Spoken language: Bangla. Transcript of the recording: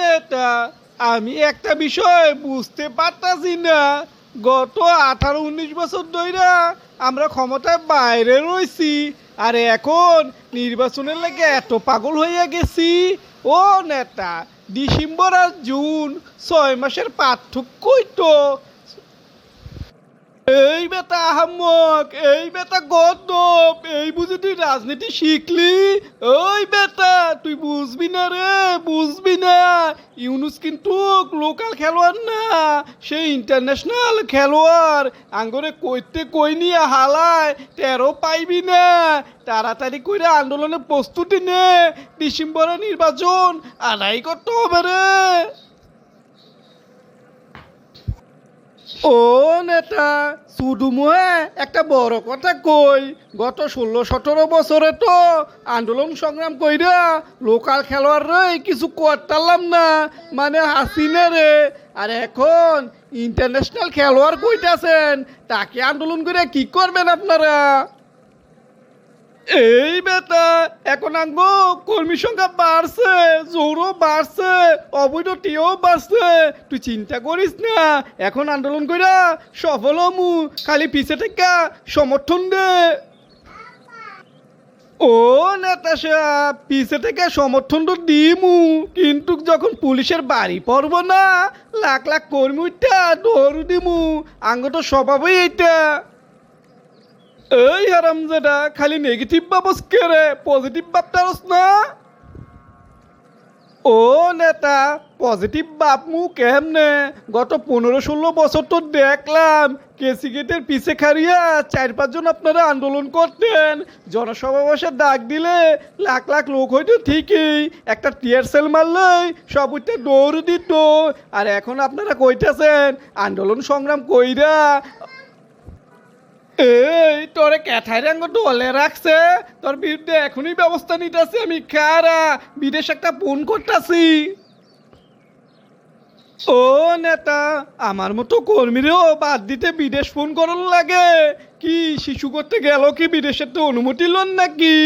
নেতা আমি একটা বিষয় বুঝতে পারতাছি না। গত আঠারো উনিশ বছর ধরে আমরা ক্ষমতার বাইরে রয়েছি আর এখন নির্বাচনের লেগে এত পাগল হয়ে গেছি। ও নেতা, ডিসেম্বর আর জুন ছয় মাসের পার্থক্যই তো। এই বেটা আহম্মক, এই বেটা গদ্দপ, এই বুঝি তুই রাজনীতি শিখলি? ওই বেটা, তুই বুঝবি না রে, বুঝবি না। ইউনুস কিন্তু লোকাল খেলোয়াড় না, সে ইন্টারন্যাশনাল খেলোয়াড়। আঙ্গরে কইতে কই নিয়ে হালায় তেরো পাইবি না। তাড়াতাড়ি করে আন্দোলনের প্রস্তুতি নে, ডিসেম্বরে নির্বাচন আদায় করতে হবে রে। ও নেতা মুহে একটা বড় কথা কই, গত ষোলো সতেরো বছরে তো আন্দোলন সংগ্রাম কইরা লোকাল খেলোয়াড় রে কিছু করতাম না মানে হাসিনে রে। আর এখন ইন্টারন্যাশনাল খেলোয়াড় কইতাছেন, তাকে আন্দোলন করে কি করবেন আপনারা? এই বেটা, এখন আঙ্গ কর্মী সংখ্যা বাড়ছে, জোরও বাড়ছে, অবৈধ টিও বাড়ছে। তুই চিন্তা করিস না, এখন আন্দোলন কইরা সফল হমু, খালি পিছে থেকে সমর্থন দে। ও নেতা সাহেব, পিছে থেকে সমর্থন তো দিমু, কিন্তু যখন পুলিশের বাড়ি পড়ব না, লাখ লাখ কর্মী উঠা দৌড় দিমু, আঙ্গ তো স্বভাবই এইটা। এই হারামজাদা খালি নেগেটিভ ভাবস কে রে পজিটিভ ভাবতারস না? ও নেতা পজিটিভ ভাব মু কেমনে? গত পনেরো ষোলো বছর তো দেখলাম কেসি গেটের পিছে খারিয়া চার পাঁচজন আপনারা আন্দোলন করতেন। জনসমাবেশের ডাক দিলে লাখ লাখ লোক হয়তো ঠিকই, একটা টিয়ার সেল মারলেই সব উঠতে দৌড় দিত। আর এখন আপনারা কইতেছেন, আন্দোলন সংগ্রাম কইরা এই, তোরে ক্যাথায় রাঙ্গ দলে রাখছে। তোর বিরুদ্ধে এখনই ব্যবস্থা নিতেছি আমি, খারা। বিদেশ একটা ফোন করতেছি। ও নেতা, আমার মতো কর্মীরেও বাদ দিতে বিদেশ ফোন করার লাগে। কি, শিশু করতে গেল কি বিদেশের তো অনুমতি লন নাকি?